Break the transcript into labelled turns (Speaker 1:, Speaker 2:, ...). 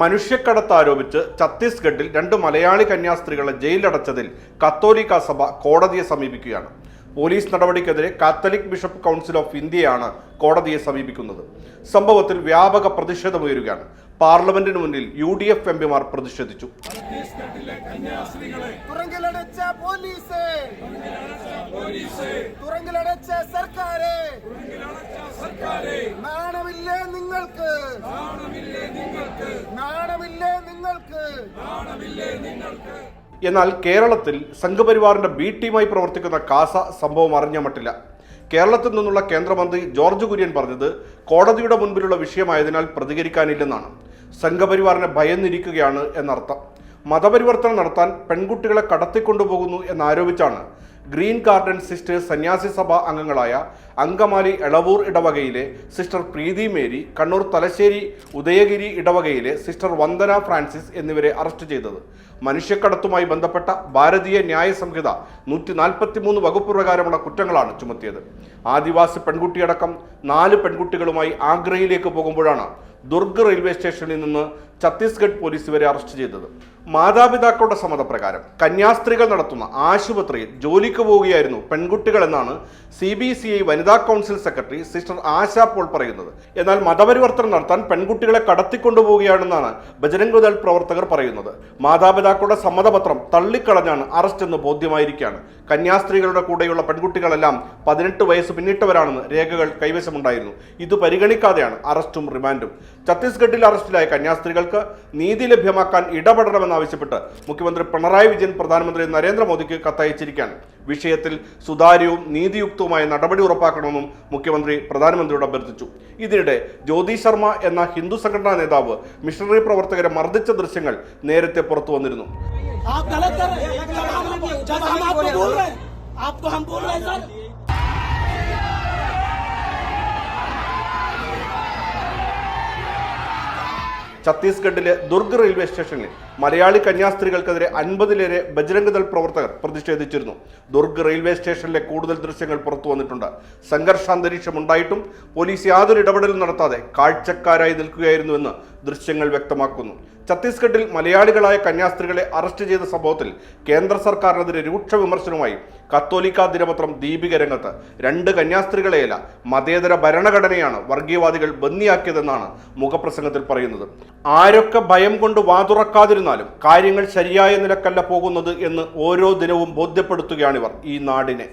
Speaker 1: മനുഷ്യക്കടത്ത് ആരോപിച്ച് ഛത്തീസ്ഗഡിൽ രണ്ട് മലയാളി കന്യാസ്ത്രീകളെ ജയിലടച്ചതിൽ കത്തോലിക്ക സഭ കോടതിയെ സമീപിക്കുകയാണ്. പോലീസ് നടപടിക്കെതിരെ കാത്തലിക് ബിഷപ്പ് കൗൺസിൽ ഓഫ് ഇന്ത്യയാണ് കോടതിയെ സമീപിക്കുന്നത്. സംഭവത്തിൽ വ്യാപക പ്രതിഷേധമുയരുകയാണ് പാർലമെന്റിന് മുന്നിൽ യു ഡി എഫ് എം പിമാർ പ്രതിഷേധിച്ചു.
Speaker 2: നിങ്ങൾക്ക്. നിങ്ങൾക്ക്.
Speaker 1: എന്നാൽ കേരളത്തിൽ സംഘപരിവാറിന്റെ ബി ടീമായി പ്രവർത്തിക്കുന്ന കാസ സംഭവം അറിഞ്ഞ മട്ടില്ല. കേരളത്തിൽ നിന്നുള്ള കേന്ദ്രമന്ത്രി ജോർജ് കുര്യൻ പറഞ്ഞത് കോടതിയുടെ മുൻപിലുള്ള വിഷയമായതിനാൽ പ്രതികരിക്കാനില്ലെന്നാണ്. സംഘപരിവാറിനെ ഭയന്നിരിക്കുകയാണ് എന്നർത്ഥം. മതപരിവർത്തനം നടത്താൻ പെൺകുട്ടികളെ കടത്തിക്കൊണ്ടുപോകുന്നു എന്നാരോപിച്ചാണ് ഗ്രീൻ ഗാർഡൻ സിസ്റ്റേഴ്സ് സന്യാസി സഭ അംഗങ്ങളായ അങ്കമാലി എളവൂർ ഇടവകയിലെ സിസ്റ്റർ പ്രീതി മേരി കണ്ണൂർ തലശ്ശേരി ഉദയഗിരി ഇടവകയിലെ സിസ്റ്റർ വന്ദന ഫ്രാൻസിസ് എന്നിവരെ അറസ്റ്റ് ചെയ്തത്. മനുഷ്യക്കടത്തുമായി ബന്ധപ്പെട്ട ഭാരതീയ ന്യായ സംഹിത നൂറ്റി നാൽപ്പത്തി മൂന്ന് വകുപ്പ് പ്രകാരമുള്ള കുറ്റങ്ങളാണ് ചുമത്തിയത്. ആദിവാസി പെൺകുട്ടിയടക്കം നാല് പെൺകുട്ടികളുമായി ആഗ്രയിലേക്ക് പോകുമ്പോഴാണ് ദുർഗ് റെയിൽവേ സ്റ്റേഷനിൽ നിന്ന് ഛത്തീസ്ഗഡ് പോലീസ് ഇവരെ അറസ്റ്റ് ചെയ്തത്. മാതാപിതാക്കളുടെ സമ്മതപ്രകാരം കന്യാസ്ത്രീകൾ നടത്തുന്ന ആശുപത്രിയിൽ ജോലിക്ക് പോവുകയായിരുന്നു പെൺകുട്ടികളെന്നാണ് സി ബി സി ഐ വനിതാ council secretary sister Asha Paul പറയുന്നത്. എന്നാൽ മതപരിവർത്തനം നടത്താൻ പെൺകുട്ടികളെ കടത്തിക്കൊണ്ടുപോവുകയാണെന്നാണ് ബജരംഗ് ദൾ പ്രവർത്തകർ പറയുന്നത്. മാതാപിതാക്കളുടെ സമ്മതപത്രം തള്ളിക്കളഞ്ഞാണ് അറസ്റ്റ് എന്ന് ബോധ്യമായിരിക്കുകയാണ്. കന്യാസ്ത്രീകളുടെ കൂടെയുള്ള പെൺകുട്ടികളെല്ലാം പതിനെട്ട് വയസ്സ് പിന്നിട്ടവരാണെന്ന് രേഖകൾ കൈവശമുണ്ടായിരുന്നു. ഇത് പരിഗണിക്കാതെയാണ് അറസ്റ്റും റിമാൻഡും. ഛത്തീസ്ഗഡിൽ അറസ്റ്റിലായ കന്യാസ്ത്രീകൾക്ക് നീതി ലഭ്യമാക്കാൻ ഇടപെടണമെന്നാവശ്യപ്പെട്ട് മുഖ്യമന്ത്രി പിണറായി വിജയൻ പ്രധാനമന്ത്രി നരേന്ദ്രമോദിക്ക് കത്തയച്ചിരിക്കുകയാണ്. വിഷയത്തിൽ സുതാര്യവും നീതിയുക്തവുമായ നടപടി ഉറപ്പാക്കണമെന്നും മുഖ്യമന്ത്രി പ്രധാനമന്ത്രിയോട് അഭ്യർത്ഥിച്ചു ഇതിനിടെ ജ്യോതി ശർമ്മ എന്ന ഹിന്ദു സംഘടനാ നേതാവ് മിഷണറി പ്രവർത്തകരെ മർദ്ദിച്ച ദൃശ്യങ്ങൾ നേരത്തെ പുറത്തു വന്നിരുന്നു
Speaker 3: आप गलत कर रहे हैं जब हम जब हम आपको बोल रहे हैं आपको हम बोल रहे हैं सर
Speaker 1: ഛത്തീസ്ഗഡിലെ ദുർഗ് റെയിൽവേ സ്റ്റേഷനിൽ മലയാളി കന്യാസ്ത്രീകൾക്കെതിരെ അൻപതിലേറെ ബജരംഗദൾ പ്രവർത്തകർ പ്രതിഷേധിച്ചിരുന്നു. ദുർഗ് റെയിൽവേ സ്റ്റേഷനിലെ കൂടുതൽ ദൃശ്യങ്ങൾ പുറത്തു വന്നിട്ടുണ്ട്. സംഘർഷാന്തരീക്ഷം ഉണ്ടായിട്ടും പോലീസ് യാതൊരു ഇടപെടലും നടത്താതെ കാഴ്ചക്കാരായി നിൽക്കുകയായിരുന്നുവെന്ന് ദൃശ്യങ്ങൾ വ്യക്തമാക്കുന്നു. ഛത്തീസ്ഗഡിൽ മലയാളികളായ കന്യാസ്ത്രീകളെ അറസ്റ്റ് ചെയ്ത സംഭവത്തിൽ കേന്ദ്ര സർക്കാരിനെതിരെ രൂക്ഷ വിമർശനവുമായി കത്തോലിക്ക ദിനപത്രം ദീപിക രംഗത്ത്. രണ്ട് കന്യാസ്ത്രീകളെയല്ല മതേതര ഭരണഘടനയാണ് വർഗീയവാദികൾ ബന്ദിയാക്കിയതെന്നാണ് മുഖപ്രസംഗത്തിൽ പറയുന്നത്. ആരൊക്കെ ഭയം കൊണ്ട് വാതുറക്കാതിരുന്നാലും കാര്യങ്ങൾ ശരിയായ നിലക്കല്ല പോകുന്നത് എന്ന് ഓരോ ദിനവും ബോധ്യപ്പെടുത്തുകയാണിവർ ഈ നാടിനെ.